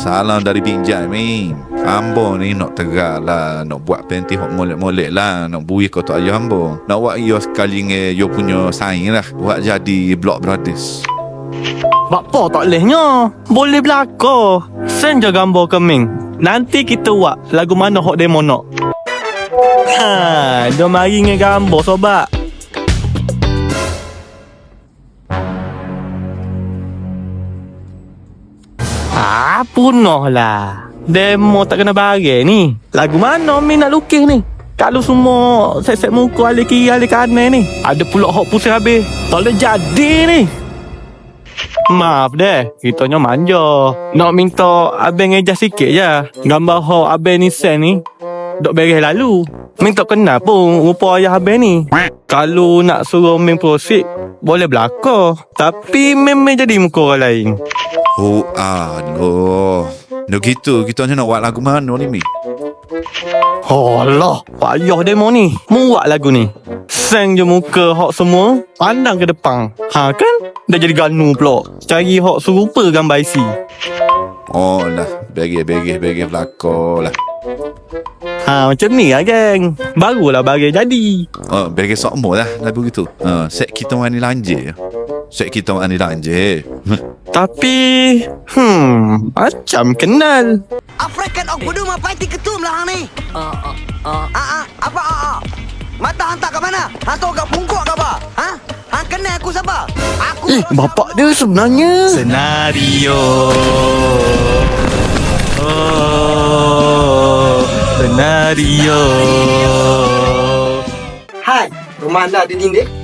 Salam dari Binjai Min Ambo ni nak tegak lah Nak buat penti hok molek-molek lah Nak bui kau tak ayah ambo Nak buat yo sekali nge yo punya saing lah Buat jadi Block Brothers Bapa tak lehnya. Boleh belaka. Sen je gambar keming. Nanti kita buat lagu mana hok demo nak. Ha, dia mari nge gambar sobat. Ah, punah lah. Demo tak kena bagi ni. Lagu mana Min nak lukis ni? Kalau semua set-set muka alik kiri alik kanan ni. Ada pula hok pusing habis. Tak boleh jadi ni. Maaf deh, kitanya manja. Nak minta abang ejas sikit je. Gambar hok abang ni sen ni. Dok beres lalu. Minta kenal pun rupa ayah abang ni. Kalau nak suruh main proceed, boleh belaka. Tapi main jadi muka orang lain. Oh aduh Nak gitu Kita hanya nak buat lagu mana ni Mi Alah, payah demo ni. Muak lagu ni. Seng je muka hok semua, pandang ke depan. Ha kan? Dah jadi ganu pula. Cari hok serupa gambar IC. Oh lah Bagi bagi bagi belakang lah Ha macam ni lah geng. Barulah bagi jadi. Oh, bagi sokmo lah lagu gitu. Uh, set kita mani Set kita mani lanje. Tapi, hmm, macam kenal. Afrikan ok bodoh mah pasti ketum lah hang ni. Ah ah ah. Ah ah, apa ah ah? Mata hantar kat mana? Hantar kat pungkuk ke apa? Ha? Hang kenal aku siapa? Aku Eh, bapak dia sebenarnya. Senario. Oh, senario. Hai, rumah anda ada dinding?